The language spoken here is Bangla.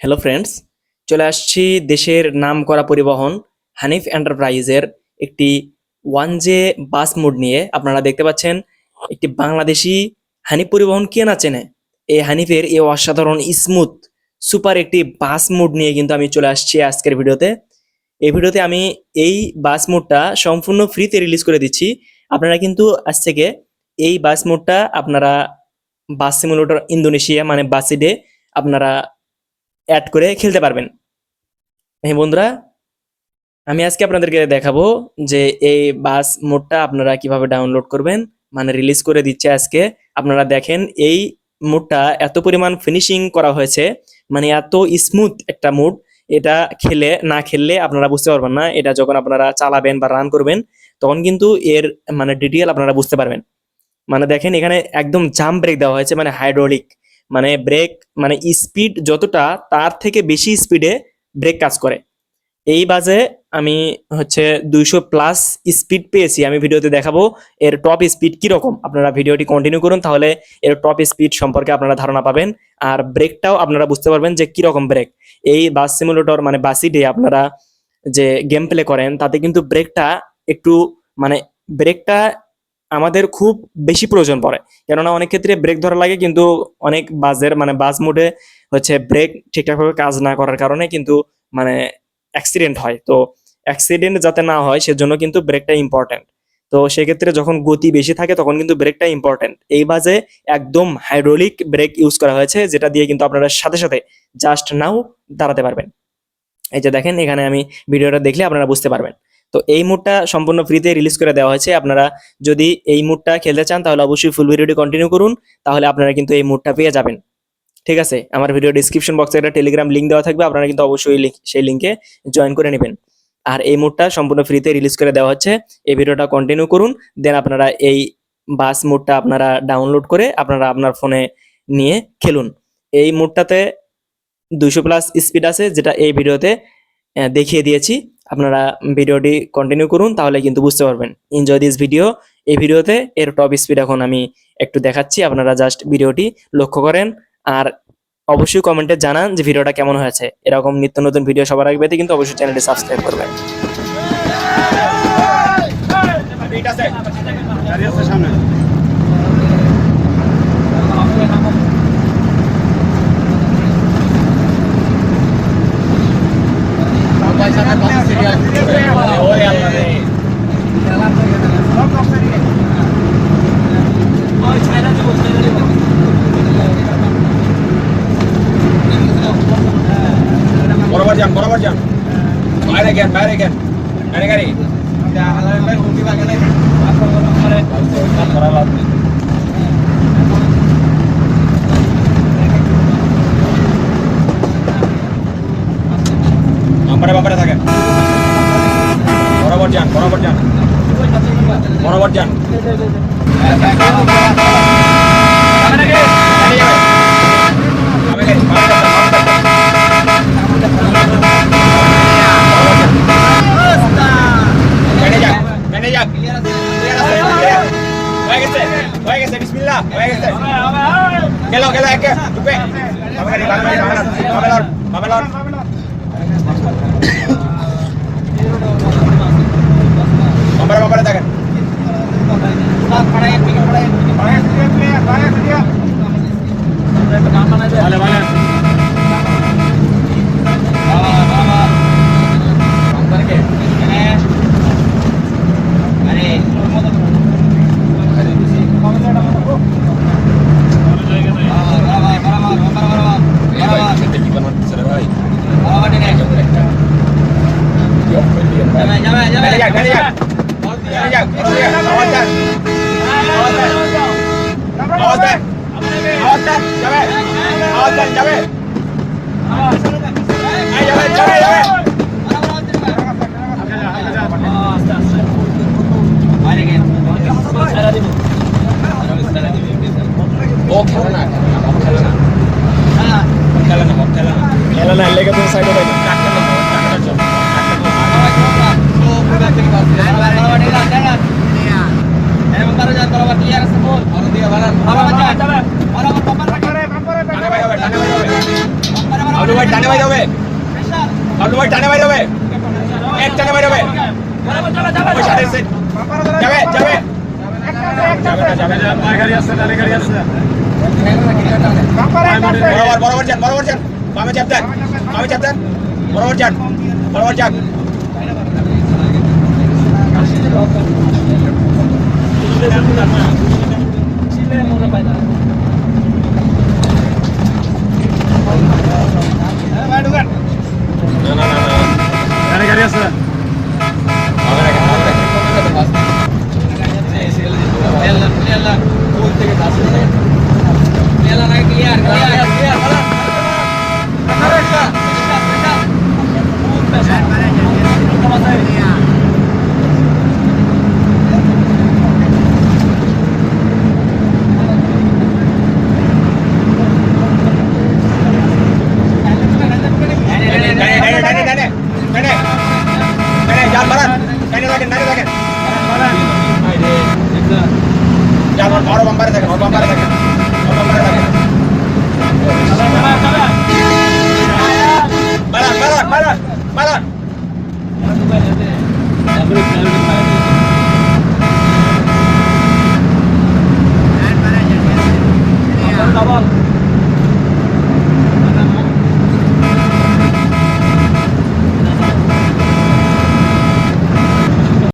হ্যালো ফ্রেন্ডস চলে আসছি দেশের নাম করা পরিবহন হানিফ এন্টারপ্রাইজের একটি ওয়ান জে বাস মোড নিয়ে। আপনারা দেখতে পাচ্ছেন, একটি বাংলাদেশি হানিফ পরিবহন কে না চেনে? এই হানিফের এই অসাধারণ স্মুথ সুপার একটি বাস মোড নিয়ে কিন্তু আমি চলে আসছি আজকের ভিডিওতে। এই ভিডিওতে আমি এই বাস মোডটা সম্পূর্ণ ফ্রিতে রিলিজ করে দিচ্ছি। আপনারা কিন্তু আজ থেকে এই বাস মোডটা আপনারা বাস সিমুলেটর ইন্দোনেশিয়া মানে বাসিডে আপনারা অ্যাড করে খেলতে পারবেন। হ্যাঁ বন্ধুরা, আমি আজকে আপনাদেরকে দেখাবো যে এই বাস মোডটা আপনারা কীভাবে ডাউনলোড করবেন মানে রিলিজ করে দিচ্ছে আজকে। আপনারা দেখেন, এই মোডটা এত পরিমাণ ফিনিশিং করা হয়েছে মানে এত স্মুথ একটা মুড। এটা খেলে, না খেললে আপনারা বুঝতে পারবেন না, এটা যখন আপনারা চালাবেন বা রান করবেন, তখন কিন্তু এর মানে ডিটেল আপনারা বুঝতে পারবেন। মানে দেখেন, এখানে একদম জাম্প ব্রেক দেওয়া হয়েছে মানে হাইড্রোলিক মানে ব্রেক মানে স্পিড যতটা, তার থেকে বেশি স্পিডে ব্রেক কাজ করে। এই বাজে আমি হচ্ছে দুইশো প্লাস স্পিড পেয়েছি। আমি ভিডিওতে দেখাবো এর টপ স্পিড কীরকম। আপনারা ভিডিওটি কন্টিনিউ করুন, তাহলে এর টপ স্পিড সম্পর্কে আপনারা ধারণা পাবেন। আর ব্রেকটাও আপনারা বুঝতে পারবেন যে কীরকম ব্রেক এই বাস সিমুলেটর মানে বাসিডে আপনারা যে গেম প্লে করেন, তাতে কিন্তু ব্রেকটা একটু মানে ব্রেকটা আমাদের খুব বেশি প্রয়োজন পড়ে। কেননা অনেক ক্ষেত্রে ব্রেক ধরা লাগে কিন্তু অনেক বাজের মানে বাস মোডে হচ্ছে ব্রেক ঠিকঠাকভাবে কাজ না করার কারণে কিন্তু মানে অ্যাক্সিডেন্ট হয়। তো অ্যাক্সিডেন্ট যাতে না হয় সেজন্য কিন্তু ব্রেকটা ইম্পর্ট্যান্ট তো সেক্ষেত্রে যখন গতি বেশি থাকে তখন কিন্তু ব্রেকটা ইম্পর্টেন্ট এই বাজে একদম হাইড্রোলিক ব্রেক ইউজ করা হয়েছে যেটা দিয়ে কিন্তু আপনারা সাথে সাথে জাস্ট নাও দাঁড়াতে পারবেন। এই যে দেখেন এখানে আমি ভিডিওটা দেখলে আপনারা বুঝতে পারবেন। তো এই মুডটা সম্পূর্ণ ফ্রিতে রিলিজ করে দেওয়া হয়েছে। আপনারা যদি এই মুডটা খেলতে চান, তাহলে অবশ্যই ফুল ভিডিওটি কন্টিনিউ করুন, তাহলে আপনারা কিন্তু এই মুডটা পেয়ে যাবেন। ঠিক আছে? আমার ভিডিও ডিসক্রিপশন বক্সে একটা টেলিগ্রাম লিঙ্ক দেওয়া থাকবে, আপনারা কিন্তু অবশ্যই সেই লিঙ্কে জয়েন করে নেবেন। আর এই মুডটা সম্পূর্ণ ফ্রিতে রিলিজ করে দেওয়া হচ্ছে। এই ভিডিওটা কন্টিনিউ করুন দেন আপনারা এই বাস মুডটা আপনারা ডাউনলোড করে আপনারা আপনার ফোনে নিয়ে খেলুন। এই মুডটাতে দুশো প্লাস স্পিড আছে, যেটা এই ভিডিওতে দেখিয়ে দিয়েছি। আপনারা ভিডিওটি কন্টিনিউ করুন তাহলে কিন্তু বুঝতে পারবেন এনজয় দিস ভিডিও এই ভিডিওতে এর টপ স্পিড এখন আমি একটু দেখাচ্ছি আপনারা জাস্ট ভিডিওটি লক্ষ্য করেন আর অবশ্যই কমেন্টে জানান যে ভিডিওটা কেমন হয়েছে এরকম নিত্য নতুন ভিডিও সবার আগে পেতে কিন্তু অবশ্যই চ্যানেলটি সাবস্ক্রাইব করবেন বরাবর যান বরাবর যান গেন বাইরে গেন গাড়ি গাড়ি বাম্পারে বাম্পারে থাকেন বরাবর যান বরাবর যান বরাবর যান Vamos a ver, vamos a ver, ও খেলে না খেলে না। খেলে না খেলে না খেলা না লেগে তো সাইডে বরাবর যান বরাবর যান বামে চাপ দেন বামে চাপ দেন বরাবর যান Welcome.